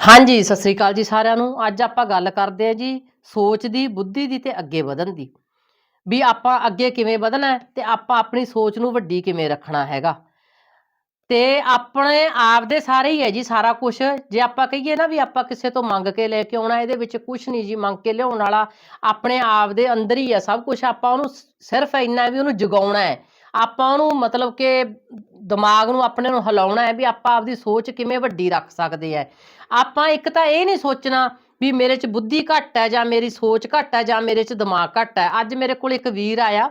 ਹਾਂਜੀ, ਸਤਿ ਸ੍ਰੀ ਅਕਾਲ ਜੀ ਸਾਰਿਆਂ ਨੂੰ। ਅੱਜ ਆਪਾਂ ਗੱਲ ਕਰਦੇ ਹਾਂ ਜੀ ਸੋਚ ਦੀ, ਬੁੱਧੀ ਦੀ ਤੇ ਅੱਗੇ ਵਧਣ ਦੀ। ਵੀ ਆਪਾਂ ਅੱਗੇ ਕਿਵੇਂ ਵਧਣਾ ਹੈ ਤੇ ਆਪਾਂ ਆਪਣੀ ਸੋਚ ਨੂੰ ਵੱਡੀ ਕਿਵੇਂ ਰੱਖਣਾ ਹੈਗਾ। ਤੇ ਆਪਣੇ ਆਪ ਦੇ ਸਾਰੇ ਹੀ ਹੈ ਜੀ ਸਾਰਾ ਕੁਝ ਜੇ ਆਪਾਂ ਕਹੀਏ ਨਾ ਵੀ ਆਪਾਂ ਕਿਸੇ ਤੋਂ ਮੰਗ ਕੇ ਲੈ ਕੇ ਆਉਣਾ, ਇਹਦੇ ਵਿੱਚ ਕੁਝ ਨਹੀਂ ਜੀ, ਮੰਗ ਕੇ ਲਿਆਉਣ ਵਾਲਾ ਆਪਣੇ ਆਪ ਦੇ ਅੰਦਰ ਹੀ ਹੈ ਸਭ ਕੁਝ ਆਪਾਂ ਉਹਨੂੰ ਸਿਰਫ ਇੰਨਾ ਵੀ ਉਹਨੂੰ ਜਗਾਉਣਾ ਹੈ। ਆਪਾਂ ਉਹਨੂੰ ਮਤਲਬ ਕਿ ਦਿਮਾਗ ਨੂੰ ਆਪਣੇ ਨੂੰ ਹਿਲਾਉਣਾ ਹੈ ਵੀ ਆਪਾਂ ਆਪਦੀ ਸੋਚ ਕਿਵੇਂ ਵੱਡੀ ਰੱਖ ਸਕਦੇ ਆ ਆਪਾਂ ਇੱਕ ਤਾਂ ਇਹ ਨਹੀਂ ਸੋਚਣਾ ਵੀ ਮੇਰੇ 'ਚ ਬੁੱਧੀ ਘੱਟ ਹੈ ਜਾਂ ਮੇਰੀ ਸੋਚ ਘੱਟ ਹੈ ਜਾਂ ਮੇਰੇ 'ਚ ਦਿਮਾਗ ਘੱਟ ਹੈ ਅੱਜ ਮੇਰੇ ਕੋਲ ਇੱਕ ਵੀਰ ਆਇਆ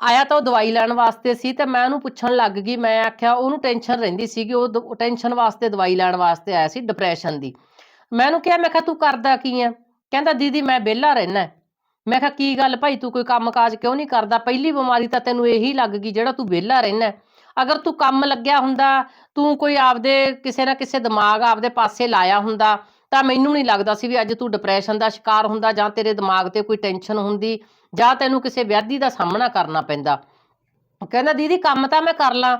ਆਇਆ ਤਾਂ ਉਹ ਦਵਾਈ ਲੈਣ ਵਾਸਤੇ ਸੀ ਤੇ ਮੈਂ ਉਹਨੂੰ ਪੁੱਛਣ ਲੱਗ ਗਈ, ਮੈਂ ਆਖਿਆ ਉਹਨੂੰ ਟੈਨਸ਼ਨ ਰਹਿੰਦੀ ਸੀਗੀ ਉਹ ਟੈਨਸ਼ਨ ਵਾਸਤੇ ਦਵਾਈ ਲੈਣ ਵਾਸਤੇ ਆਇਆ ਸੀ ਡਿਪਰੈਸ਼ਨ ਦੀ। ਮੈਂ ਉਹਨੂੰ ਕਿਹਾ, ਮੈਂ ਕਿਹਾ ਤੂੰ ਕਰਦਾ ਕੀ ਹੈ ਕਹਿੰਦਾ, ਦੀਦੀ, ਮੈਂ ਵਿਹਲਾ ਰਹਿਣਾ ਮੈਂ ਕਿਹਾ, ਕੀ ਗੱਲ ਭਾਈ? ਤੂੰ ਕੋਈ ਕੰਮਕਾਜ ਕਿਉਂ ਨਹੀਂ ਕਰਦਾ? ਪਹਿਲੀ ਬਿਮਾਰੀ ਤਾਂ ਤੈਨੂੰ ਇਹੀ ਲੱਗ ਗਈ ਜਿਹੜਾ ਤੂੰ ਵਿਹਲਾ ਰਹਿਣਾ ਅਗਰ ਤੂੰ ਕੰਮ ਲੱਗਿਆ ਹੁੰਦਾ, ਤੂੰ ਕੋਈ ਆਪਦੇ ਕਿਸੇ ਨਾ ਕਿਸੇ ਦਿਮਾਗ ਆਪਦੇ ਪਾਸੇ ਲਾਇਆ ਹੁੰਦਾ, ਤਾਂ ਮੈਨੂੰ ਨਹੀਂ ਲੱਗਦਾ ਸੀ ਵੀ ਅੱਜ ਤੂੰ ਡਿਪਰੈਸ਼ਨ ਦਾ ਸ਼ਿਕਾਰ ਹੁੰਦਾ ਜਾਂ ਤੇਰੇ ਦਿਮਾਗ ਤੇ ਕੋਈ ਟੈਨਸ਼ਨ ਹੁੰਦੀ ਜਾਂ ਤੈਨੂੰ ਕਿਸੇ ਵਿਆਧੀ ਦਾ ਸਾਹਮਣਾ ਕਰਨਾ ਪੈਂਦਾ। ਕਹਿੰਦਾ, ਦੀਦੀ, ਕੰਮ ਤਾਂ ਮੈਂ ਕਰ ਲਾਂ,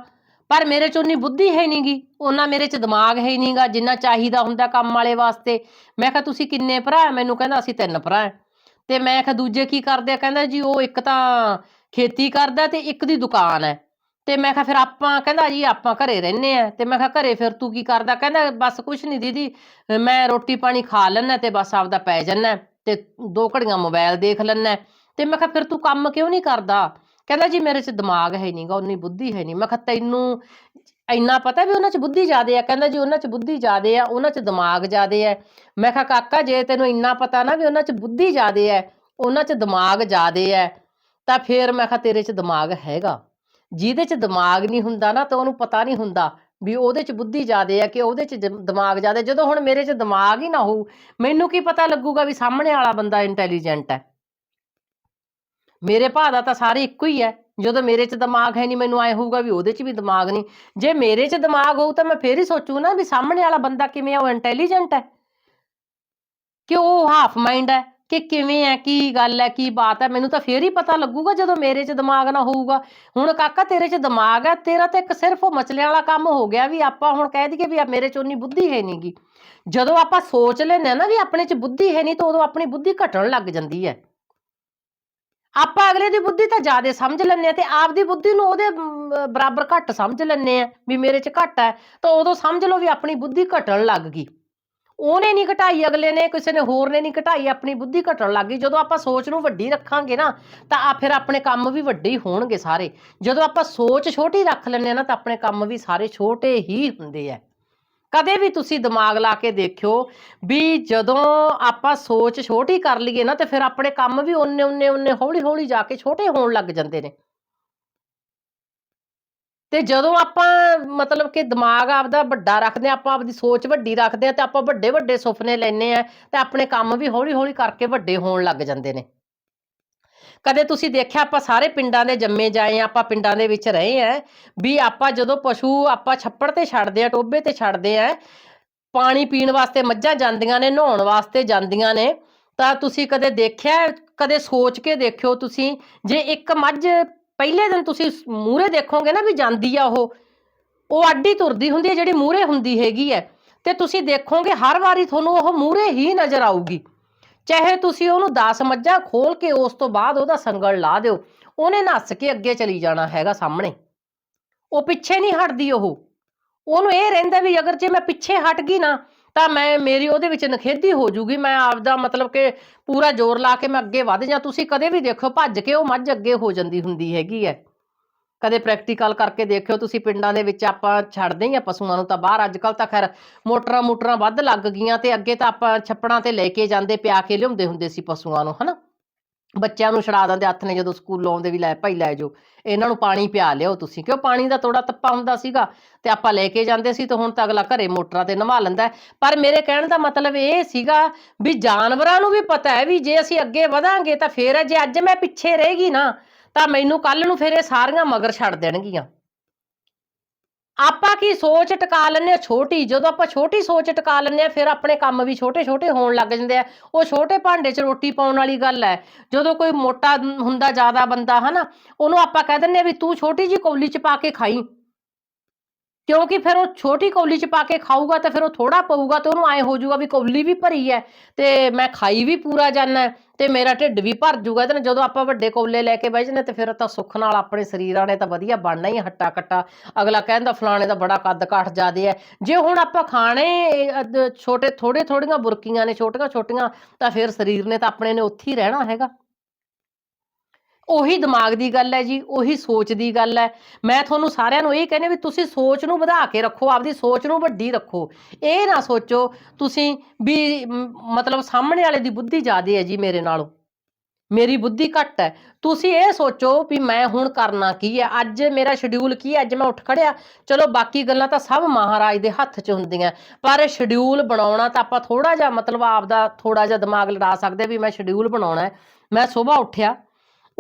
ਪਰ ਮੇਰੇ 'ਚ ਉਨੀ ਬੁੱਧੀ ਹੈ ਨਹੀਂਗੀ ਉਹਨਾਂ ਮੇਰੇ 'ਚ ਦਿਮਾਗ ਹੈ ਨਹੀਂਗਾ ਜਿੰਨਾ ਚਾਹੀਦਾ ਹੁੰਦਾ ਕੰਮ ਵਾਲੇ ਵਾਸਤੇ। ਮੈਂ ਕਿਹਾ, ਤੁਸੀਂ ਕਿੰਨੇ ਭਰਾ ਮੈਨੂੰ ਕਹਿੰਦਾ, ਅਸੀਂ ਤਿੰਨ ਭਰਾ ਹੈ। ਤੇ ਮੈਂ ਕਿਹਾ ਦੂਜੇ ਕੀ ਕਰਦੇ ਆ? ਕਹਿੰਦਾ ਜੀ ਉਹ ਇੱਕ ਤਾਂ ਖੇਤੀ ਕਰਦਾ ਤੇ ਇੱਕ ਦੀ ਦੁਕਾਨ ਹੈ। ਤੇ ਮੈਂ ਕਿਹਾ ਫਿਰ ਆਪਾਂ, ਕਹਿੰਦਾ ਜੀ ਆਪਾਂ ਘਰੇ ਰਹਿੰਦੇ ਆ। ਤੇ ਮੈਂ ਕਿਹਾ ਘਰੇ ਫਿਰ ਤੂੰ ਕੀ ਕਰਦਾ? ਕਹਿੰਦਾ ਬਸ ਕੁਛ ਨਹੀਂ ਦੀਦੀ, ਮੈਂ ਰੋਟੀ ਪਾਣੀ ਖਾ ਲੈਣਾ ਤੇ ਬਸ ਆਪਦਾ ਪੈ ਜਾਨਾ ਤੇ ਦੋ ਘੜੀਆਂ ਮੋਬਾਈਲ ਦੇਖ ਲੈਣਾ ਤੇ ਮੈਂ ਕਿਹਾ ਫਿਰ ਤੂੰ ਕੰਮ ਕਿਉਂ ਨਹੀਂ ਕਰਦਾ? ਕਹਿੰਦਾ ਜੀ ਮੇਰੇ 'ਚ ਦਿਮਾਗ ਹੈ ਨਹੀਂਗਾ ਉਨੀ ਬੁੱਧੀ ਹੈ ਨਹੀਂ ਮੈਂ ਕਿਹਾ ਤੈਨੂੰ ਇੰਨਾ ਪਤਾ ਵੀ ਉਹਨਾਂ 'ਚ ਬੁੱਧੀ ਜ਼ਿਆਦੇ ਆ, ਕਹਿੰਦਾ ਜੀ ਉਹਨਾਂ 'ਚ ਬੁੱਧੀ ਜ਼ਿਆਦੇ ਆ, ਉਹਨਾਂ 'ਚ ਦਿਮਾਗ ਜ਼ਿਆਦੇ ਆ। ਮੈਂ ਕਿਹਾ, ਕਾਕਾ, ਜੇ ਤੈਨੂੰ ਇੰਨਾ ਪਤਾ ਨਾ ਵੀ ਉਹਨਾਂ 'ਚ ਬੁੱਧੀ ਜ਼ਿਆਦੇ ਆ, ਉਹਨਾਂ 'ਚ ਦਿਮਾਗ ਜ਼ਿਆਦੇ ਆ, ਤਾਂ ਫਿਰ ਮੈਂ ਕਿਹਾ, ਤੇਰੇ 'ਚ ਦਿਮਾਗ ਹੈਗਾ। ਜਿਹਦੇ 'ਚ ਦਿਮਾਗ ਨਹੀਂ ਹੁੰਦਾ ਨਾ, ਤਾਂ ਉਹਨੂੰ ਪਤਾ ਨਹੀਂ ਹੁੰਦਾ ਵੀ ਉਹਦੇ 'ਚ ਬੁੱਧੀ ਜ਼ਿਆਦੇ ਆ ਕਿ ਉਹਦੇ 'ਚ ਦਿਮਾਗ ਜ਼ਿਆਦੇ ਜਦੋਂ ਹੁਣ ਮੇਰੇ 'ਚ ਦਿਮਾਗ ਹੀ ਨਾ ਹੋਊ, ਮੈਨੂੰ ਕੀ ਪਤਾ ਲੱਗੂਗਾ ਵੀ ਸਾਹਮਣੇ ਵਾਲਾ ਬੰਦਾ ਇੰਟੈਲੀਜੈਂਟ ਹੈ। ਮੇਰੇ ਭਾਅ ਦਾ ਤਾਂ ਸਾਰੇ ਇੱਕੋ ਹੀ ਹੈ। ਜਦੋਂ ਮੇਰੇ 'ਚ ਦਿਮਾਗ ਹੈ ਨਹੀਂ ਮੈਨੂੰ ਐ ਹੋਊਗਾ ਵੀ ਉਹਦੇ 'ਚ ਵੀ ਦਿਮਾਗ ਨਹੀਂ ਜੇ ਮੇਰੇ 'ਚ ਦਿਮਾਗ ਹੋਊ ਤਾਂ ਮੈਂ ਫੇਰ ਹੀ ਸੋਚੂ ਨਾ ਵੀ ਸਾਹਮਣੇ ਵਾਲਾ ਬੰਦਾ ਕਿਵੇਂ ਆ, ਉਹ ਇੰਟੈਲੀਜੈਂਟ ਹੈ? ਕਿ ਉਹ ਹਾਫ ਮਾਈਂਡ ਹੈ? ਕਿ ਕਿਵੇਂ ਹੈ? ਕੀ ਗੱਲ ਹੈ? ਕੀ ਬਾਤ ਹੈ? ਮੈਨੂੰ ਤਾਂ ਫੇਰ ਹੀ ਪਤਾ ਲੱਗੂਗਾ ਜਦੋਂ ਮੇਰੇ 'ਚ ਦਿਮਾਗ ਨਾ ਹੋਊਗਾ। ਹੁਣ ਕਾਕਾ, ਤੇਰੇ 'ਚ ਦਿਮਾਗ ਹੈ? ਤੇਰਾ ਤਾਂ ਇੱਕ ਸਿਰਫ ਉਹ ਮਚਲਿਆਂ ਵਾਲਾ ਕੰਮ ਹੋ ਗਿਆ ਵੀ ਆਪਾਂ ਹੁਣ ਕਹਿ ਦਈਏ ਵੀ ਆ ਮੇਰੇ 'ਚ ਉਨੀ ਬੁੱਧੀ ਹੈ ਨਹੀਂਗੀ ਜਦੋਂ ਆਪਾਂ ਸੋਚ ਲੈਂਦੇ ਆ ਨਾ ਵੀ ਆਪਣੇ 'ਚ ਬੁੱਧੀ ਹੈ ਨਹੀਂ ਤਾਂ ਉਦੋਂ ਆਪਣੀ ਬੁੱਧੀ ਘਟਣ ਲੱਗ ਜਾਂਦੀ ਹੈ। ਆਪਾਂ ਅਗਲੇ ਦੀ ਬੁੱਧੀ ਤਾਂ ਜ਼ਿਆਦਾ ਸਮਝ ਲੈਂਦੇ ਆ ਤੇ ਆਪਦੀ ਬੁੱਧੀ ਨੂੰ ਉਹਦੇ ਮ, ਬਰਾਬਰ ਘੱਟ ਸਮਝ ਲੈਂਦੇ ਆ ਵੀ ਮੇਰੇ 'ਚ ਘੱਟ ਹੈ ਤਾਂ ਉਦੋਂ ਸਮਝ ਲਓ ਵੀ ਆਪਣੀ ਬੁੱਧੀ ਘਟਣ ਲੱਗ ਗਈ। ਉਹਨੇ ਨਹੀਂ ਘਟਾਈ ਅਗਲੇ ਨੇ ਕਿਸੇ ਨੇ ਹੋਰ ਨੇ ਨਹੀਂ ਘਟਾਈ ਆਪਣੀ ਬੁੱਧੀ ਘਟਣ ਲੱਗ ਗਈ। ਜਦੋਂ ਆਪਾਂ ਸੋਚ ਨੂੰ ਵੱਡੀ ਰੱਖਾਂਗੇ ਨਾ ਤਾਂ ਆ ਫਿਰ ਆਪਣੇ ਕੰਮ ਵੀ ਵੱਡੇ ਹੀ ਹੋਣਗੇ ਸਾਰੇ। ਜਦੋਂ ਆਪਾਂ ਸੋਚ ਛੋਟੀ ਰੱਖ ਲੈਂਦੇ ਆ ਨਾ ਤਾਂ ਆਪਣੇ ਕੰਮ ਵੀ ਸਾਰੇ ਛੋਟੇ ਹੀ ਹੁੰਦੇ ਆ ਕਦੇ ਵੀ ਤੁਸੀਂ ਦਿਮਾਗ ਲਾ ਕੇ ਦੇਖਿਓ ਵੀ ਜਦੋਂ ਆਪਾਂ ਸੋਚ ਛੋਟੀ ਕਰ ਲਈਏ ਨਾ ਤੇ ਫਿਰ ਆਪਣੇ ਕੰਮ ਵੀ ਉਹਨੇ ਉਹਨੇ ਉਹਨੇ ਹੌਲੀ ਹੌਲੀ ਜਾ ਕੇ ਛੋਟੇ ਹੋਣ ਲੱਗ ਜਾਂਦੇ ਨੇ। ਤੇ ਜਦੋਂ ਆਪਾਂ ਮਤਲਬ ਕਿ ਦਿਮਾਗ ਆਪਦਾ ਵੱਡਾ ਰੱਖਦੇ ਆ ਆਪਾਂ ਆਪਦੀ ਸੋਚ ਵੱਡੀ ਰੱਖਦੇ ਆ ਤੇ ਆਪਾਂ ਵੱਡੇ ਵੱਡੇ ਸੁਪਨੇ ਲੈਨੇ ਆ ਤੇ ਆਪਣੇ ਕੰਮ ਵੀ ਹੌਲੀ ਹੌਲੀ ਕਰਕੇ ਵੱਡੇ ਹੋਣ ਲੱਗ ਜਾਂਦੇ ਨੇ। ਕਦੇ ਤੁਸੀਂ ਦੇਖਿਆ ਆਪਾਂ ਸਾਰੇ ਪਿੰਡਾਂ ਦੇ ਜੰਮੇ ਜਾਏ ਆ ਆਪਾਂ ਪਿੰਡਾਂ ਦੇ ਵਿੱਚ ਰਹੇ ਆ ਵੀ ਆਪਾਂ ਜਦੋਂ ਪਸ਼ੂ ਆਪਾਂ ਛੱਪੜ ਤੇ ਛੱਡਦੇ ਆ ਟੋਬੇ ਤੇ ਛੱਡਦੇ ਆ ਪਾਣੀ ਪੀਣ ਵਾਸਤੇ ਮੱਝਾਂ ਜਾਂਦੀਆਂ ਨੇ, ਨਹਾਉਣ ਵਾਸਤੇ ਜਾਂਦੀਆਂ ਨੇ, ਤਾਂ ਤੁਸੀਂ ਕਦੇ ਦੇਖਿਆ, ਕਦੇ ਸੋਚ ਕੇ ਦੇਖਿਓ ਤੁਸੀਂ, ਜੇ ਇੱਕ ਮੱਝ ਪਹਿਲੇ ਦਿਨ ਤੁਸੀਂ ਮੂਹਰੇ ਦੇਖੋਗੇ ਨਾ ਵੀ ਜਾਂਦੀ ਆ ਉਹ ਉਹ ਅੱਡੀ ਤੁਰਦੀ ਹੁੰਦੀ ਹੈ ਜਿਹੜੀ ਮੂਹਰੇ ਹੁੰਦੀ ਹੈਗੀ ਹੈ, ਤੇ ਤੁਸੀਂ ਦੇਖੋਗੇ ਹਰ ਵਾਰੀ ਤੁਹਾਨੂੰ ਉਹ ਮੂਹਰੇ ਹੀ ਨਜ਼ਰ ਆਊਗੀ। ਚਾਹੇ ਤੁਸੀਂ ਉਹਨੂੰ 10 ਮੱਝਾਂ ਖੋਲ ਕੇ ਉਸ ਤੋਂ ਬਾਅਦ ਉਹਦਾ ਸੰਗਲ ਲਾ ਦਿਓ, ਉਹਨੇ ਨੱਸ ਕੇ ਅੱਗੇ ਚਲੀ ਜਾਣਾ ਹੈਗਾ ਸਾਹਮਣੇ। ਉਹ ਪਿੱਛੇ ਨਹੀਂ ਹਟਦੀ ਉਹ। ਉਹਨੂੰ ਇਹ ਰਹਿੰਦਾ ਵੀ ਅਗਰ ਜੇ ਮੈਂ ਪਿੱਛੇ ਹਟ ਗਈ ਨਾ, ਤਾਂ ਮੈਂ ਮੇਰੀ ਉਹਦੇ ਵਿੱਚ ਨਖੇਦੀ ਹੋ ਜੂਗੀ, ਮੈਂ ਆਪਦਾ ਮਤਲਬ ਕਿ ਪੂਰਾ ਜ਼ੋਰ ਲਾ ਕੇ ਮੈਂ ਅੱਗੇ ਵਧ ਜਾਂ ਤੁਸੀਂ ਕਦੇ ਵੀ ਦੇਖੋ ਭੱਜ ਕੇ ਉਹ ਮੱਝ ਅੱਗੇ ਹੋ ਜਾਂਦੀ ਹੁੰਦੀ ਹੈਗੀ ਹੈ। ਕਦੇ ਪ੍ਰੈਕਟੀਕਲ ਕਰਕੇ ਦੇਖਿਓ, ਤੁਸੀਂ ਪਿੰਡਾਂ ਦੇ ਵਿੱਚ ਆਪਾਂ ਛੱਡਦੇ ਹੀ ਆ ਪਸ਼ੂਆਂ ਨੂੰ ਤਾਂ ਬਾਹਰ। ਅੱਜ ਕੱਲ ਤਾਂ ਖੈਰ ਮੋਟਰਾਂ ਮੋਟਰਾਂ ਵੱਧ ਲੱਗ ਗਈਆਂ ਤੇ ਅੱਗੇ ਤਾਂ ਆਪਾਂ ਛੱਪੜਾਂ ਤੇ ਲੈ ਕੇ ਜਾਂਦੇ, ਪਿਆ ਕੇ ਲਿਆਉਂਦੇ ਹੁੰਦੇ ਸੀ ਪਸ਼ੂਆਂ ਨੂੰ, ਹਨਾ? ਬੱਚਿਆਂ ਨੂੰ ਛੜਾ ਦਿੰਦੇ, ਹੱਥ ਨੇ ਜਦੋਂ ਸਕੂਲ ਆਉਂਦੇ ਵੀ ਲੈ ਭਾਈ ਲੈ ਜਾਓ, ਇਹਨਾਂ ਨੂੰ ਪਾਣੀ ਪਿਆ ਲਿਓ ਤੁਸੀਂ, ਕਿਉਂ ਪਾਣੀ ਦਾ ਥੋੜਾ ਤੱਪਾ ਹੁੰਦਾ ਸੀਗਾ ਤੇ ਆਪਾਂ ਲੈ ਕੇ ਜਾਂਦੇ ਸੀ ਤੇ ਹੁਣ ਤਾਂ ਅਗਲਾ ਘਰੇ ਮੋਟਰਾਂ ਤੇ ਨਵਾ ਲੈਂਦਾ ਪਰ ਮੇਰੇ ਕਹਿਣ ਦਾ ਮਤਲਬ ਇਹ ਸੀਗਾ ਵੀ ਜਾਨਵਰਾਂ ਨੂੰ ਵੀ ਪਤਾ ਹੈ ਵੀ ਜੇ ਅਸੀਂ ਅੱਗੇ ਵਧਾਂਗੇ ਤਾਂ ਫੇਰ ਜੇ ਅੱਜ ਮੈਂ ਪਿੱਛੇ ਰਹੇਗੀ ਨਾ ਤਾਂ ਮੈਨੂੰ ਕੱਲ ਨੂੰ ਫਿਰ ਇਹ ਸਾਰੀਆਂ ਮਗਰ ਛੱਡ ਦੇਣਗੀਆਂ। ਆਪਾਂ ਕੀ ਸੋਚ ਟਿਕਾ ਲੈਂਦੇ ਆ ਛੋਟੀ, ਜਦੋਂ ਆਪਾਂ ਛੋਟੀ ਸੋਚ ਟਿਕਾ ਲੈਂਦੇ ਆ ਫਿਰ ਆਪਣੇ ਕੰਮ ਵੀ ਛੋਟੇ ਛੋਟੇ ਹੋਣ ਲੱਗ ਜਾਂਦੇ ਆ। ਉਹ ਛੋਟੇ ਭਾਂਡੇ 'ਚ ਰੋਟੀ ਪਾਉਣ ਵਾਲੀ ਗੱਲ ਹੈ। ਜਦੋਂ ਕੋਈ ਮੋਟਾ ਹੁੰਦਾ ਜ਼ਿਆਦਾ ਬੰਦਾ, ਹਨਾ, ਉਹਨੂੰ ਆਪਾਂ ਕਹਿ ਦਿੰਦੇ ਆ ਵੀ ਤੂੰ ਛੋਟੀ ਜੀ ਕੌਲੀ 'ਚ ਪਾ ਕੇ ਖਾਈ। ਕਿਉਂਕਿ ਫਿਰ ਉਹ ਛੋਟੀ ਕੌਲੀ ਚ ਪਾ ਕੇ ਖਾਊਗਾ ਤਾਂ ਫਿਰ ਉਹ ਥੋੜਾ ਪਊਗਾ ਤੇ ਉਹਨੂੰ ਐ ਹੋ ਜਾਊਗਾ ਵੀ ਕੌਲੀ ਵੀ ਭਰੀ ਹੈ ਤੇ ਮੈਂ ਖਾਈ ਵੀ ਪੂਰਾ ਜਾਣਾ ਤੇ ਮੇਰਾ ਢਿੱਡ ਵੀ ਭਰ ਇਹਦੇ ਨਾਲ ਜਦੋਂ ਆਪਾਂ ਵੱਡੇ ਕੋਲੇ ਲੈ ਕੇ ਬਹਿ ਜਨੇ ਤੇ ਫਿਰ ਤਾਂ ਸੁੱਖ ਨਾਲ ਆਪਣੇ ਸਰੀਰਾਂ ਨੇ ਤਾਂ ਵਧੀਆ ਬਣਨਾ ਹੀ ਹੱਟਾ ਕੱਟਾ। ਅਗਲਾ ਕਹਿੰਦਾ ਫਲਾਣੇ ਦਾ ਬੜਾ ਕੱਦ ਕਾਠ ਜ਼ਿਆਦੇ ਹੈ ਜੇ ਹੁਣ ਆਪਾਂ ਖਾਣੇ ਛੋਟੇ ਥੋੜੇ ਥੋੜੀਆਂ ਬੁਰਕੀਆਂ ਨੇ, ਛੋਟੀਆਂ ਛੋਟੀਆਂ, ਤਾਂ ਫਿਰ ਸਰੀਰ ਨੇ ਤਾਂ ਆਪਣੇ ਨੇ ਉੱਥੇ ਹੀ ਰਹਿਣਾ ਹੈਗਾ। ਉਹੀ ਦਿਮਾਗ ਦੀ ਗੱਲ ਹੈ ਜੀ, ਉਹੀ ਸੋਚ ਦੀ ਗੱਲ ਹੈ। ਮੈਂ ਤੁਹਾਨੂੰ ਸਾਰਿਆਂ ਨੂੰ ਇਹ ਕਹਿੰਦੇ ਵੀ ਤੁਸੀਂ ਸੋਚ ਨੂੰ ਵਧਾ ਕੇ ਰੱਖੋ, ਆਪਦੀ ਸੋਚ ਨੂੰ ਵੱਡੀ ਰੱਖੋ। ਇਹ ਨਾ ਸੋਚੋ, ਤੁਸੀਂ ਵੀ ਮਤਲਬ ਸਾਹਮਣੇ ਵਾਲੇ ਦੀ ਬੁੱਧੀ ਜ਼ਿਆਦੇ ਹੈ ਜੀ ਮੇਰੇ ਨਾਲੋਂ। ਮੇਰੀ ਬੁੱਧੀ ਘੱਟ ਹੈ। ਤੁਸੀਂ ਇਹ ਸੋਚੋ ਵੀ ਮੈਂ ਹੁਣ ਕਰਨਾ ਕੀ ਹੈ? ਅੱਜ ਮੇਰਾ ਸ਼ਡਿਊਲ ਕੀ ਹੈ? ਅੱਜ ਮੈਂ ਉੱਠ ਖੜਿਆ। ਚਲੋ ਬਾਕੀ ਗੱਲਾਂ ਤਾਂ ਸਭ ਮਹਾਰਾਜ ਦੇ ਹੱਥ 'ਚ ਹੁੰਦੀਆਂ। ਪਰ ਸ਼ਡਿਊਲ ਬਣਾਉਣਾ ਤਾਂ ਆਪਾਂ ਥੋੜਾ ਜਿਹਾ ਮਤਲਬ ਆਪਦਾ ਥੋੜਾ ਜਿਹਾ ਦਿਮਾਗ ਲੜਾ ਸਕਦੇ ਵੀ ਮੈਂ ਸ਼ਡਿਊਲ ਬਣਾਉਣਾ ਹੈ। ਮੈਂ ਸਵੇਰ ਉੱਠਿਆ।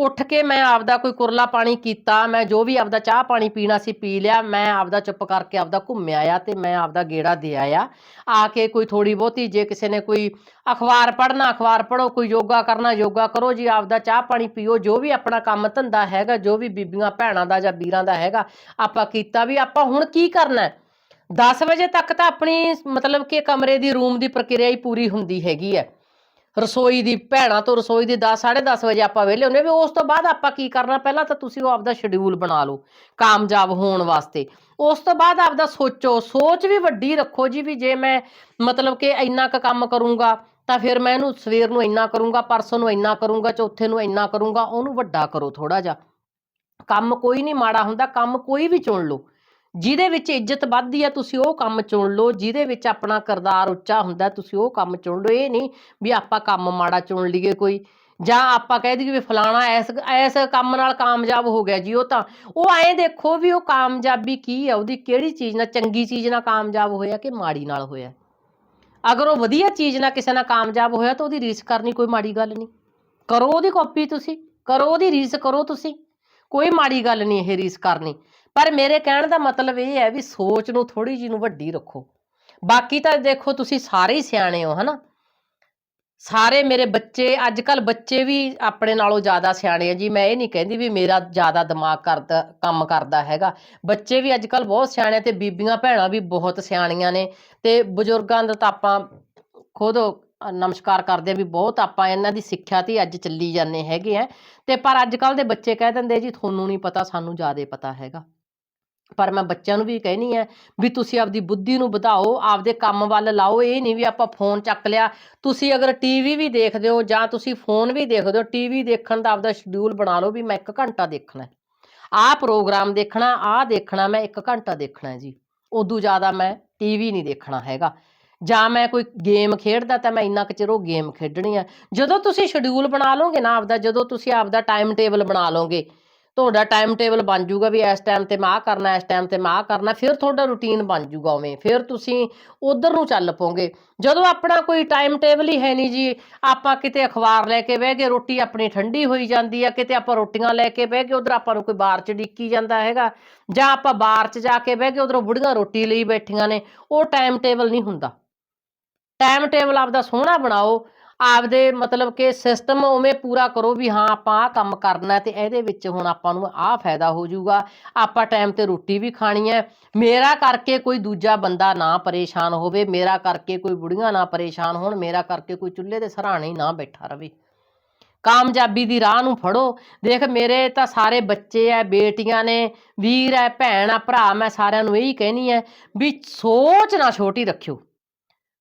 ਉੱਠ ਕੇ ਮੈਂ ਆਪਦਾ ਕੋਈ ਕੁਰਲਾ ਪਾਣੀ ਕੀਤਾ, ਮੈਂ ਜੋ ਵੀ ਆਪਦਾ ਚਾਹ ਪਾਣੀ ਪੀਣਾ ਸੀ ਪੀ ਲਿਆ, ਮੈਂ ਆਪਦਾ ਚੁੱਪ ਕਰਕੇ ਆਪਦਾ ਘੁੰਮਿਆ ਆ ਤੇ ਮੈਂ ਆਪਦਾ ਗੇੜਾ ਦੇ ਆਇਆ। ਆ ਕੇ ਕੋਈ ਥੋੜੀ ਬਹੁਤੀ ਜੇ ਕਿਸੇ ਨੇ ਕੋਈ ਅਖਬਾਰ ਪੜ੍ਹਨਾ, ਅਖਬਾਰ ਪੜ੍ਹੋ, ਕੋਈ ਯੋਗਾ ਕਰਨਾ, ਯੋਗਾ ਕਰੋ, ਜੀ ਆਪਦਾ ਚਾਹ ਪਾਣੀ ਪੀਓ, ਜੋ ਵੀ ਆਪਣਾ ਕੰਮ ਧੰਦਾ ਹੈਗਾ, ਜੋ ਵੀ ਬੀਬੀਆਂ ਭੈਣਾਂ ਦਾ ਜਾਂ ਵੀਰਾਂ ਦਾ ਹੈਗਾ, ਆਪਾਂ ਕੀਤਾ ਵੀ, ਆਪਾਂ ਹੁਣ ਕੀ ਕਰਨਾ? ਹੈ 10 ਵਜੇ ਤੱਕ ਤਾਂ ਆਪਣੀ ਮਤਲਬ ਕਿ ਕਮਰੇ ਦੀ ਰੂਮ ਦੀ ਪ੍ਰਕਿਰਿਆ ਹੀ ਪੂਰੀ ਹੁੰਦੀ ਹੈਗੀ ਹੈ। ਰਸੋਈ ਦੀ ਭੈਣਾਂ ਤੋਂ ਰਸੋਈ ਦੀ 10 10:30 ਵਜੇ ਆਪਾਂ ਵਿਹਲੇ ਹੁੰਦੇ ਵੀ ਉਸ ਤੋਂ ਬਾਅਦ ਆਪਾਂ ਕੀ ਕਰਨਾ? ਪਹਿਲਾਂ ਤਾਂ ਤੁਸੀਂ ਉਹ ਆਪਦਾ ਸ਼ਡਿਊਲ ਬਣਾ ਲਓ, ਕਾਮਯਾਬ ਹੋਣ ਵਾਸਤੇ। ਉਸ ਤੋਂ ਬਾਅਦ ਆਪਦਾ ਸੋਚੋ, ਸੋਚ ਵੀ ਵੱਡੀ ਰੱਖੋ ਜੀ, ਵੀ ਜੇ ਮੈਂ ਮਤਲਬ ਕਿ ਇੰਨਾ ਕੁ ਕੰਮ ਕਰੂੰਗਾ, ਤਾਂ ਫਿਰ ਮੈਂ ਇਹਨੂੰ ਸਵੇਰ ਨੂੰ ਇੰਨਾ ਕਰੂੰਗਾ, ਪਰਸੋਂ ਨੂੰ ਇੰਨਾ ਕਰੂੰਗਾ, ਚੌਥੇ ਨੂੰ ਇੰਨਾ ਕਰੂੰਗਾ, ਉਹਨੂੰ ਵੱਡਾ ਕਰੋ ਥੋੜਾ ਜਿਹਾ। ਕੰਮ ਕੋਈ ਨਹੀਂ ਮਾੜਾ ਹੁੰਦਾ, ਕੰਮ ਕੋਈ ਵੀ ਚੁਣ ਲਓ। ਜਿਹਦੇ ਵਿੱਚ ਇੱਜ਼ਤ ਵੱਧਦੀ ਹੈ ਤੁਸੀਂ ਉਹ ਕੰਮ ਚੁਣ ਲਓ, ਜਿਹਦੇ ਵਿੱਚ ਆਪਣਾ ਕਿਰਦਾਰ ਉੱਚਾ ਹੁੰਦਾ, ਤੁਸੀਂ ਉਹ ਕੰਮ ਚੁਣ ਲਓ। ਇਹ ਨਹੀਂ ਵੀ ਆਪਾਂ ਕੰਮ ਮਾੜਾ ਚੁਣ ਲਈਏ ਕੋਈ, ਜਾਂ ਆਪਾਂ ਕਹਿ ਦਈਏ ਵੀ ਫਲਾਣਾ ਐਸ ਐਸ ਕੰਮ ਨਾਲ ਕਾਮਯਾਬ ਹੋ ਗਿਆ ਜੀ, ਉਹ ਤਾਂ, ਉਹ ਐਂ ਦੇਖੋ ਵੀ ਉਹ ਕਾਮਯਾਬੀ ਕੀ ਆ, ਉਹਦੀ ਕਿਹੜੀ ਚੀਜ਼ ਨਾਲ, ਚੰਗੀ ਚੀਜ਼ ਨਾਲ ਕਾਮਯਾਬ ਹੋਇਆ ਕਿ ਮਾੜੀ ਨਾਲ ਹੋਇਆ? ਅਗਰ ਉਹ ਵਧੀਆ ਚੀਜ਼ ਨਾਲ ਕਿਸੇ ਨਾਲ ਕਾਮਯਾਬ ਹੋਇਆ ਤਾਂ ਉਹਦੀ ਰੀਸ ਕਰਨੀ ਕੋਈ ਮਾੜੀ ਗੱਲ ਨਹੀਂ। ਕਰੋ ਉਹਦੀ ਕਾਪੀ ਤੁਸੀਂ, ਕਰੋ ਉਹਦੀ ਰੀਸ ਕਰੋ ਤੁਸੀਂ। ਕੋਈ ਮਾੜੀ ਗੱਲ ਨਹੀਂ ਇਹ ਰੀਸ ਕਰਨੀ। ਪਰ ਮੇਰੇ ਕਹਿਣ ਦਾ ਮਤਲਬ ਇਹ ਹੈ ਵੀ ਸੋਚ ਨੂੰ ਥੋੜੀ ਜਿਹੀ ਨੂੰ ਵੱਡੀ ਰੱਖੋ। ਬਾਕੀ ਤਾਂ ਦੇਖੋ ਤੁਸੀਂ ਸਾਰੇ ਹੀ ਸਿਆਣੇ ਹੋ, ਹਨਾ? ਸਾਰੇ ਮੇਰੇ ਬੱਚੇ ਅੱਜ ਕੱਲ ਬੱਚੇ ਵੀ ਆਪਣੇ ਨਾਲੋਂ ਜ਼ਿਆਦਾ ਸਿਆਣੇ ਆ ਜੀ। ਮੈਂ ਇਹ ਨਹੀਂ ਕਹਿੰਦੀ ਵੀ ਮੇਰਾ ਜ਼ਿਆਦਾ ਦਿਮਾਗ ਕਰਦਾ, ਕੰਮ ਕਰਦਾ ਹੈਗਾ। ਬੱਚੇ ਵੀ ਅੱਜ ਕੱਲ ਬਹੁਤ ਸਿਆਣੇ ਤੇ ਬੀਬੀਆਂ ਭੈਣਾਂ ਵੀ ਬਹੁਤ ਸਿਆਣੀਆਂ ਨੇ ਤੇ ਬਜ਼ੁਰਗਾਂ ਦਾ ਤਾਂ ਆਪਾਂ ਖੁਦ ਨਮਸਕਾਰ ਕਰਦੇ ਆ ਵੀ ਬਹੁਤ ਆਪਾਂ ਇਹਨਾਂ ਦੀ ਸਿੱਖਿਆ ਤੇ ਹੀ ਅੱਜ ਚੱਲੀ ਜਾਂਦੇ ਹੈਗੇ ਆ। ਤੇ ਪਰ ਅੱਜ ਕੱਲ ਦੇ ਬੱਚੇ ਕਹਿ ਦਿੰਦੇ ਜੀ, ਤੁਹਾਨੂੰ ਨਹੀਂ ਪਤਾ, ਸਾਨੂੰ ਜ਼ਿਆਦਾ ਪਤਾ ਹੈਗਾ। ਪਰ ਮੈਂ ਬੱਚਿਆਂ ਨੂੰ ਵੀ ਕਹਿਣੀ ਹੈ ਵੀ ਤੁਸੀਂ ਆਪਦੀ ਬੁੱਧੀ ਨੂੰ ਵਧਾਓ, ਆਪਦੇ ਕੰਮ ਵੱਲ ਲਾਓ, ਇਹ ਨਹੀਂ ਵੀ ਆਪਾਂ ਫੋਨ ਚੱਕ ਲਿਆ। ਤੁਸੀਂ ਅਗਰ ਟੀਵੀ ਵੀ ਦੇਖਦੇ ਹੋ ਜਾਂ ਤੁਸੀਂ ਫੋਨ ਵੀ ਦੇਖਦੇ ਹੋ ਟੀਵੀ ਦੇਖਣ ਦਾ ਆਪਦਾ ਸ਼ਡਿਊਲ ਬਣਾ ਲਓ ਵੀ ਮੈਂ 1 ਘੰਟਾ ਦੇਖਣਾ। ਆਹ ਪ੍ਰੋਗਰਾਮ ਦੇਖਣਾ, ਆਹ ਦੇਖਣਾ, ਮੈਂ 1 ਘੰਟਾ ਦੇਖਣਾ ਜੀ। ਉਦੋਂ ਜ਼ਿਆਦਾ ਮੈਂ ਟੀਵੀ ਨਹੀਂ ਦੇਖਣਾ ਹੈਗਾ। ਜਾਂ ਮੈਂ ਕੋਈ ਗੇਮ ਖੇਡਦਾ ਤਾਂ ਮੈਂ ਇੰਨਾ ਕੁ ਚਿਰ ਉਹ ਗੇਮ ਖੇਡਣੀ ਆ। ਜਦੋਂ ਤੁਸੀਂ ਸ਼ਡਿਊਲ ਬਣਾ ਲਓਗੇ ਨਾ ਆਪਦਾ, ਜਦੋਂ ਤੁਸੀਂ ਆਪਦਾ ਟਾਈਮ ਟੇਬਲ ਬਣਾ ਲਓਗੇ ਤੁਹਾਡਾ ਟਾਈਮ ਟੇਬਲ ਬਣ ਜਾਊਗਾ ਵੀ ਇਸ ਟਾਈਮ ਤੇ ਮੈਂ ਆਹ ਕਰਨਾ, ਇਸ ਟਾਈਮ ਤੇ ਮੈਂ ਆਹ ਕਰਨਾ, ਫਿਰ ਤੁਹਾਡਾ ਰੁਟੀਨ ਬਣ ਜਾਊਗਾ ਉਵੇਂ, ਫਿਰ ਤੁਸੀਂ ਉਧਰ ਨੂੰ ਚੱਲ ਪੋਗੇ ਜਦੋਂ ਆਪਣਾ ਕੋਈ ਟਾਈਮ ਟੇਬਲ ਹੀ ਹੈ ਨਹੀਂ ਜੀ, ਆਪਾਂ ਕਿਤੇ ਅਖਬਾਰ ਲੈ ਕੇ ਬਹਿ ਗਏ, ਰੋਟੀ ਆਪਣੀ ਠੰਡੀ ਹੋਈ ਜਾਂਦੀ ਆ, ਕਿਤੇ ਆਪਾਂ ਰੋਟੀਆਂ ਲੈ ਕੇ ਬਹਿ ਗਏ, ਉਧਰ ਆਪਾਂ ਨੂੰ ਕੋਈ ਬਾਰ ਚ ਡਿੱਕੀ ਜਾਂਦਾ ਹੈਗਾ, ਜਾਂ ਆਪਾਂ ਬਾਰ ਚ ਜਾ ਕੇ ਬਹਿ ਗਏ, ਉਧਰੋਂ ਬੁੜੀਆਂ ਰੋਟੀ ਲਈ ਬੈਠੀਆਂ ਨੇ, ਉਹ ਟਾਈਮ ਟੇਬਲ ਨਹੀਂ ਹੁੰਦਾ। ਟਾਈਮ ਟੇਬਲ ਆਪਦਾ ਸੋਹਣਾ ਬਣਾਓ ਆਪਦੇ ਮਤਲਬ ਕਿ ਸਿਸਟਮ ਉਵੇਂ ਪੂਰਾ ਕਰੋ ਵੀ ਹਾਂ, ਆਪਾਂ ਆਹ ਕੰਮ ਕਰਨਾ ਹੈ ਤੇ ਇਹਦੇ ਵਿੱਚ ਹੁਣ ਆਪਾਂ ਨੂੰ ਆਹ ਫਾਇਦਾ ਹੋ ਜਾਊਗਾ। ਆਪਾਂ ਟਾਈਮ ਤੇ ਰੋਟੀ ਵੀ ਖਾਣੀ ਹੈ। ਮੇਰਾ ਕਰਕੇ ਕੋਈ ਦੂਜਾ ਬੰਦਾ ਨਾ ਪਰੇਸ਼ਾਨ ਹੋਵੇ, ਮੇਰਾ ਕਰਕੇ ਕੋਈ ਬੁੜੀਆਂ ਨਾ ਪਰੇਸ਼ਾਨ ਹੋਣ, ਮੇਰਾ ਕਰਕੇ ਕੋਈ ਚੁੱਲ੍ਹੇ ਦੇ ਸਰਾਣੇ ਨਾ ਬੈਠਾ ਰਵੇ। ਕਾਮਯਾਬੀ ਦੀ ਰਾਹ ਨੂੰ ਫੜੋ। ਦੇਖ, ਮੇਰੇ ਤਾਂ ਸਾਰੇ ਬੱਚੇ ਐ ਬੇਟੀਆਂ ਨੇ, ਵੀਰ ਐ ਭੈਣ ਆ ਭਰਾ, ਮੈਂ ਸਾਰਿਆਂ ਨੂੰ ਇਹੀ ਕਹਿਣੀ ਹੈ ਵੀ ਸੋਚ ਨਾ ਛੋਟੀ ਰੱਖਿਓ।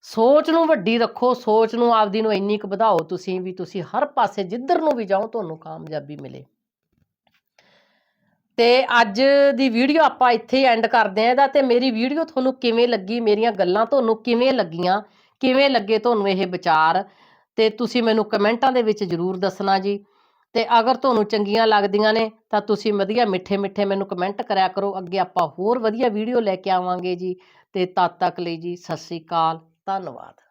ਸੋਚ ਨੂੰ ਵੱਡੀ ਰੱਖੋ, ਸੋਚ ਨੂੰ ਆਪਦੀ ਨੂੰ ਇੰਨੀ ਕੁ ਵਧਾਓ ਤੁਸੀਂ ਵੀ ਤੁਸੀਂ ਹਰ ਪਾਸੇ ਜਿੱਧਰ ਨੂੰ ਵੀ ਜਾਓ ਤੁਹਾਨੂੰ ਕਾਮਯਾਬੀ ਮਿਲੇ। ਤੇ ਅੱਜ ਦੀ ਵੀਡੀਓ ਆਪਾਂ ਇੱਥੇ ਐਂਡ ਕਰਦੇ ਆਂ ਇਹਦਾ ਤੇ ਮੇਰੀ ਵੀਡੀਓ ਤੁਹਾਨੂੰ ਕਿਵੇਂ ਲੱਗੀ, ਮੇਰੀਆਂ ਗੱਲਾਂ ਤੁਹਾਨੂੰ ਕਿਵੇਂ ਲੱਗੀਆਂ, ਕਿਵੇਂ ਲੱਗੇ ਤੁਹਾਨੂੰ ਇਹ ਵਿਚਾਰ ਤੇ ਤੁਸੀਂ ਮੈਨੂੰ ਕਮੈਂਟਾਂ ਦੇ ਵਿੱਚ ਜਰੂਰ ਦੱਸਣਾ ਜੀ। ਤੇ ਅਗਰ ਤੁਹਾਨੂੰ ਚੰਗੀਆਂ ਲੱਗਦੀਆਂ ਨੇ ਤਾਂ ਤੁਸੀਂ ਵਧੀਆ ਮਿੱਠੇ ਮਿੱਠੇ ਮੈਨੂੰ ਕਮੈਂਟ ਕਰਿਆ ਕਰੋ, ਅੱਗੇ ਆਪਾਂ ਹੋਰ ਵਧੀਆ ਵੀਡੀਓ ਲੈ ਕੇ ਆਵਾਂਗੇ ਜੀ। ਤੇ ਤਦ ਤੱਕ ਲਈ ਜੀ, ਸਤਿ ਸ੍ਰੀ ਅਕਾਲ। ਧੰਨਵਾਦ।